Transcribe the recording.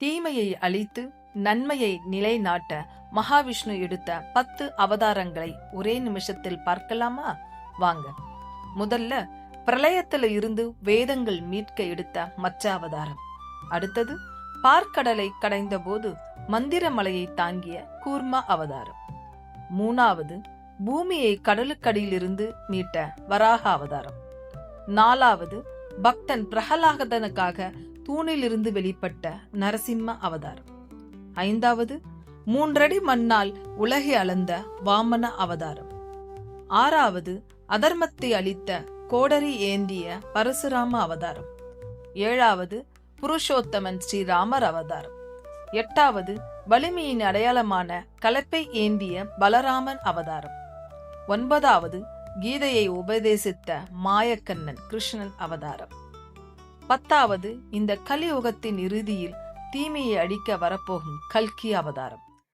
தீமையை அழித்து நன்மையை நிலைநாட்ட மகாவிஷ்ணு எடுத்த பத்து அவதாரங்களை ஒரே நிமிஷத்தில் பார்க்கலாமா? வாங்க. முதல்ல பிரளயத்துல இருந்து வேதங்கள் மீட்க எடுத்த மச்ச அவதாரம். அடுத்தது பார்க்கடலை கடைந்த போது மந்திரமலையை தாங்கிய கூர்ம அவதாரம். மூணாவது பூமியை கடலுக்கடியிலிருந்து மீட்ட வராக அவதாரம். நாலாவது பக்தன் பிரகலாகதனுக்காக தூணிலிருந்து வெளிப்பட்ட நரசிம்ம அவதாரம். ஐந்தாவது மூன்றடி மண்ணால் உலகை அளந்த வாமன அவதாரம். ஆறாவது அதர்மத்தை அளித்த கோடரி ஏந்திய பரசுராம அவதாரம். ஏழாவது புருஷோத்தமன் ஸ்ரீராமர் அவதாரம். எட்டாவது வலிமையின் அடையாளமான கலப்பை ஏந்திய பலராமன் அவதாரம். ஒன்பதாவது கீதையை உபதேசித்த மாயக்கண்ணன் கிருஷ்ணன் அவதாரம். பத்தாவது இந்த கலியுகத்தின் இறுதியில் தீமையை அடிக்க வரப்போகும் கல்கி அவதாரம்.